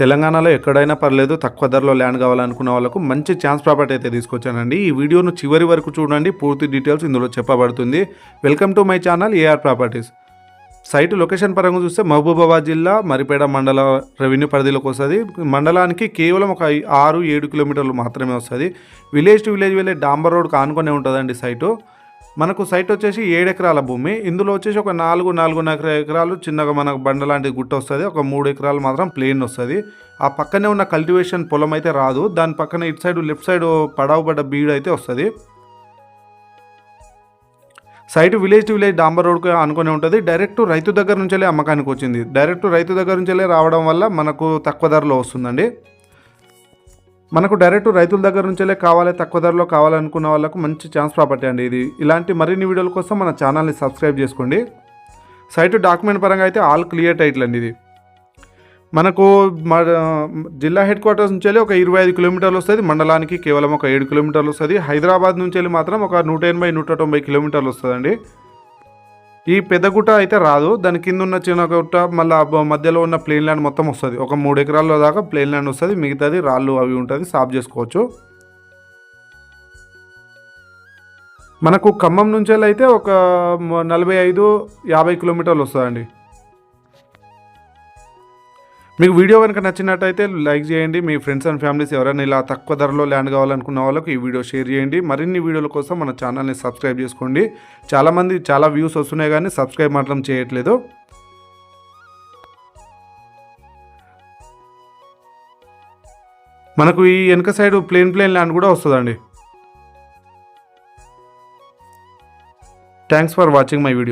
తెలంగాణలో ఎక్కడైనా పర్లేదు తక్కువ ధరలో ల్యాండ్ కావాలనుకున్న వాళ్ళకు మంచి ఛాన్స్ ప్రాపర్టీ అయితే తీసుకొచ్చానండి. ఈ వీడియోను చివరి వరకు చూడండి పూర్తి డీటెయిల్స్ ఇందులో చెప్పబడుతుంది. Welcome to my channel AR properties. Site location పరంగా చూస్తే మహబూబాబాద్ జిల్లా మరిపేడ మండల రెవెన్యూ పరిధిలోకి వస్తుంది. మండలానికి కేవలం ఒక ఆరు ఏడు కిలోమీటర్లు మాత్రమే వస్తుంది. విలేజ్ టు విలేజ్ వెళ్ళే డాంబర్ రోడ్ ఆనుకునే ఉంటుందండి సైటు. మనకు సైట్ వచ్చేసి ఏడు ఎకరాల భూమి. ఇందులో వచ్చేసి ఒక నాలుగు నాలుగున్నర ఎకరాలు చిన్నగా మనకు బండ లాంటి గుట్ట వస్తుంది. ఒక మూడు ఎకరాలు మాత్రం ప్లేన్ వస్తుంది. ఆ పక్కనే ఉన్న కల్టివేషన్ పొలం అయితే రాదు. దాని పక్కన ఇటు సైడ్ లెఫ్ట్ సైడ్ పడవబడ్డ బీడు అయితే వస్తుంది. సైట్ విలేజ్ టు విలేజ్ డాంబర్ రోడ్కు అనుకుని ఉంటుంది. డైరెక్ట్ రైతు దగ్గర నుంచెలే అమ్మకానికి వచ్చింది. డైరెక్ట్ రైతు దగ్గర నుంచెలే రావడం వల్ల మనకు తక్కువ ధరలో వస్తుందండి. మనకు డైరెక్ట్ రైతుల దగ్గర నుంచేలే కావాలి తక్కువ ధరలో కావాలనుకున్న వాళ్ళకు మంచి ఛాన్స్ ప్రాపర్టీ అండి ఇది. ఇలాంటి మరిన్ని వీడియోల కోసం మన ఛానల్ని సబ్స్క్రైబ్ చేసుకోండి. సైట్ డాక్యుమెంట్ పరంగా అయితే ఆల్ క్లియర్ టైటిల్ అండి ఇది. మనకు మా జిల్లా హెడ్ క్వార్టర్స్ నుంచి వెళ్ళి ఒక ఇరవై ఐదు కిలోమీటర్లు వస్తుంది మండలానికి కేవలం ఒక ఏడు కిలోమీటర్లు వస్తుంది. హైదరాబాద్ నుంచి వెళ్ళి మాత్రం ఒక నూట ఎనభై నూట తొంభై కిలోమీటర్లు వస్తుందండి. ఈ పెద్ద గుట్ట అయితే రాదు. దాని కింద ఉన్న చిన్న గుట్ట మళ్ళీ మధ్యలో ఉన్న ప్లేన్ ల్యాండ్ మొత్తం వస్తుంది. ఒక మూడు ఎకరాల దాకా ప్లేన్ ల్యాండ్ వస్తుంది. మిగతాది రాళ్ళు అవి ఉంటుంది. సాఫ్ చేసుకోవచ్చు. మనకు ఖమ్మం నుంచి అయితే ఒక నలభై ఐదు యాభై కిలోమీటర్లు వస్తుందండి. మీకు వీడియో కనుక నచ్చినట్టయితే లైక్ చేయండి. మీ ఫ్రెండ్స్ అండ్ ఫ్యామిలీస్ ఎవరైనా ఇలా తక్కువ ధరలో ల్యాండ్ కావాలనుకున్న వాళ్ళకు ఈ వీడియో షేర్ చేయండి. మరిన్ని వీడియోల కోసం మన ఛానల్ని సబ్స్క్రైబ్ చేసుకోండి. చాలామంది చాలా వ్యూస్ వస్తున్నాయి కానీ సబ్స్క్రైబ్ మాత్రం చేయట్లేదు. మనకు ఈ వెనక సైడ్ ప్లేన్ ప్లేన్ ల్యాండ్ కూడా వస్తుందండి. Thanks for watching my video